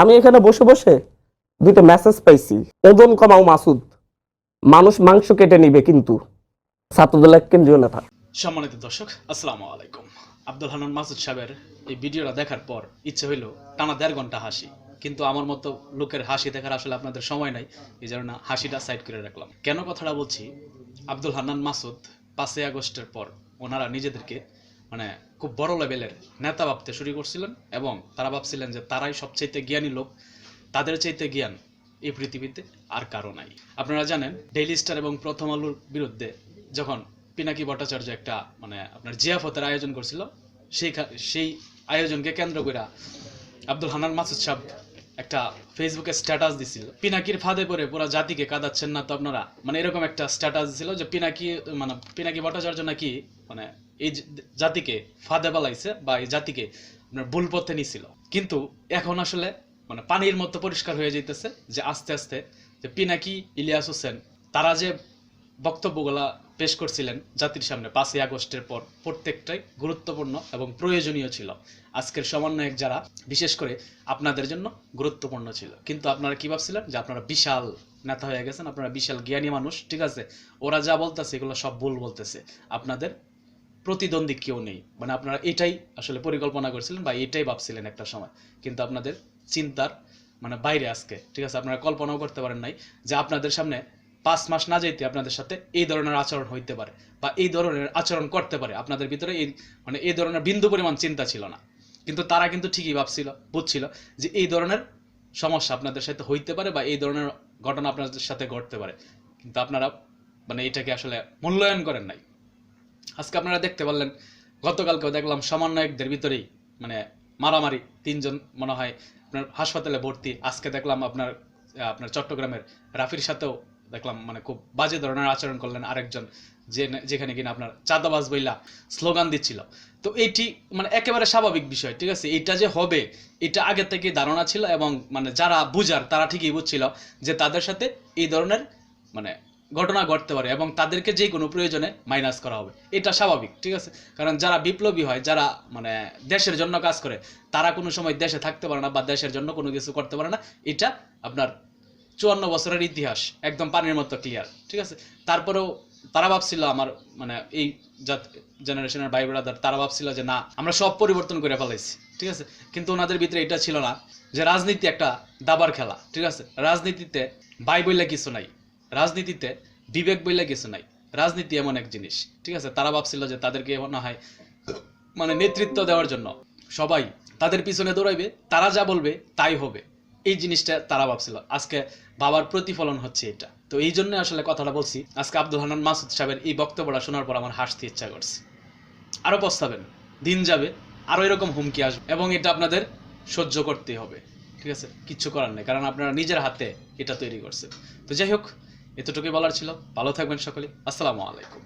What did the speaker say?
আমি এখানে বসে বসে দুইটা মেসেজ পাইছি। ওজন কমাও মাসুদ। মানুষ মাংস কেটে নিবে কিন্তু। ছাত্রদল কেন্দ্রীয় নেতা। সম্মানিত দর্শক, আসসালামু আলাইকুম। আব্দুল হান্নান মাসুদ সাহেবের এই ভিডিওটা দেখার পর ইচ্ছে হইল টানা দেড় ঘণ্টা হাসি। কিন্তু আমার মতো লোকের হাসি দেখার আসলে আপনাদের সময় নাই, এই জন্য হাসিটা সাইড করে রাখলাম। কেন কথাটা বলছি? আব্দুল হান্নান মাসুদ পাঁচই আগস্টের পর ওনারা নিজেদেরকে মানে খুব বড় লেভেলের নেতা ভাবতে শুরু করছিলেন এবং তারা ভাবছিলেন যে তারাই সবচাইতে জ্ঞানী লোক। তাদের চাইতে জ্ঞান এই পৃথিবীতে আর কারও নাই। আপনারা জানেন ডেইলি স্টার এবং প্রথম আলোর বিরুদ্ধে যখন পিনাকি ভট্টাচার্য একটা মানে আপনার জিয়াফতের আয়োজন করছিল, সেই সেই আয়োজনকে কেন্দ্র করে আব্দুল হান্নান মাসুদ সাহেব একটা ফেসবুকে স্ট্যাটাস দিছিল। পিনাকির ফাঁদে পড়ে পুরো জাতিকে কাঁদাচ্ছেন না তো আপনারা? মানে এরকম একটা স্ট্যাটাস দিছিল যে পিনাকি মানে পিনাকি ভট্টাচার্য নাকি মানে এই জাতিকে ফাঁদে পালাইছে বা এই জাতিকে আপনার ভুল পথে নিছিল। কিন্তু এখন আসলে মানে পানির মতো পরিষ্কার হয়ে যাইতেছে যে আস্তে আস্তে যে পিনাকি ইলিয়াস হোসেন, তারা যে বক্তব্যগুলা পেশ করছিলেন জাতির সামনে পাঁচই আগস্টের পর প্রত্যেকটাই গুরুত্বপূর্ণ এবং প্রয়োজনীয় ছিল। আজকের সমন্বয়ক যারা, বিশেষ করে আপনাদের জন্য গুরুত্বপূর্ণ ছিল। কিন্তু আপনারা কি ভাবছিলেন? যে আপনারা বিশাল নেতা হয়ে গেছেন, আপনারা বিশাল জ্ঞানী মানুষ, ঠিক আছে? ওরা যা বলতেছে, এগুলো সব ভুল বলতেছে। আপনাদের প্রতিদ্বন্দ্বী কেউ নেই। মানে আপনারা এটাই আসলে পরিকল্পনা করছিলেন বা এটাই ভাবছিলেন একটা সময়। কিন্তু আপনাদের চিন্তার মানে বাইরে আজকে, ঠিক আছে? আপনারা কল্পনাও করতে পারেন নাই যে আপনাদের সামনে পাঁচ মাস না যাইতে আপনাদের সাথে এই ধরনের আচরণ হইতে পারে বা এই ধরনের আচরণ করতে পারে। আপনাদের ভিতরে এই মানে এই ধরনের বিন্দু পরিমাণ চিন্তা ছিল না। কিন্তু তারা কিন্তু ঠিকই ভাবছিল, বুঝছিল যে এই ধরনের সমস্যা আপনাদের সাথে হইতে পারে বা এই ধরনের ঘটনা আপনাদের সাথে ঘটতে পারে। কিন্তু আপনারা মানে এটাকে আসলে মূল্যায়ন করেন নাই। আজকে আপনারা দেখতে পারলেন, গতকালকেও দেখলাম সমন্বয়কদের ভিতরেই মানে মারামারি, তিনজন মনে হয় আপনার হাসপাতালে ভর্তি। আজকে দেখলাম আপনার আপনার চট্টগ্রামের রাফির সাথেও দেখলাম মানে খুব বাজে ধরনের আচরণ করলেন আরেকজন, যে যেখানে কিনা আপনার চাঁদাবাজ বইলা স্লোগান দিচ্ছিল। তো এইটি মানে একেবারে স্বাভাবিক বিষয়, ঠিক আছে? এটা যে হবে, এটা আগে থেকে ধারণা ছিল এবং মানে যারা বুঝার, তারা ঠিকই বুঝছিল যে তাদের সাথে এই ধরনের মানে ঘটনা ঘটতে পারে এবং তাদেরকে যে কোনো প্রয়োজনে মাইনাস করা হবে। এটা স্বাভাবিক, ঠিক আছে? কারণ যারা বিপ্লবী হয়, যারা মানে দেশের জন্য কাজ করে, তারা কোনো সময় দেশে থাকতে পারে না বা দেশের জন্য কোনো কিছু করতে পারে না। এটা আপনার চুয়ান্ন বছরের ইতিহাস, একদম পানির মতো ক্লিয়ার ঠিক আছে? তারপরেও তারা ভাবছিল আমার মানে এই জেনারেশনের ভাই ব্রাদার তারা ভাবছিল যে না, আমরা সব পরিবর্তন করে ফেলাইছি, ঠিক আছে? কিন্তু ওনাদের ভিতরে এটা ছিল না যে রাজনীতি একটা দাবার খেলা, ঠিক আছে? রাজনীতিতে ভাই বইলে কিছু নাই, রাজনীতিতে বিবেক বইলে কিছু নাই, রাজনীতি এমন এক জিনিস, ঠিক আছে? তারা ভাবছিল যে তাদেরকে না হয় মানে নেতৃত্ব দেওয়ার জন্য সবাই তাদের পিছনে দৌড়াইবে, তারা যা বলবে তাই হবে এই জিনিসটা তারা ভাবছিল। আজকে বাবার প্রতিফলন হচ্ছে এটা। তো এই জন্য আসলে কথাটা বলছি, আজকে আব্দুল হান্নান মাসুদ সাহেবের এই বক্তব্যটা শোনার পর আমার হাসতে ইচ্ছা করছে। আরও পস্তাবেন, দিন যাবে, আরও এরকম হুমকি আসবে এবং এটা আপনাদের সহ্য করতে হবে, ঠিক আছে? কিচ্ছু করার নেই, কারণ আপনারা নিজের হাতে এটা তৈরি করছেন। তো যাই হোক, এতটুকুই বলার ছিল। ভালো থাকবেন সকলে। আসসালামু আলাইকুম।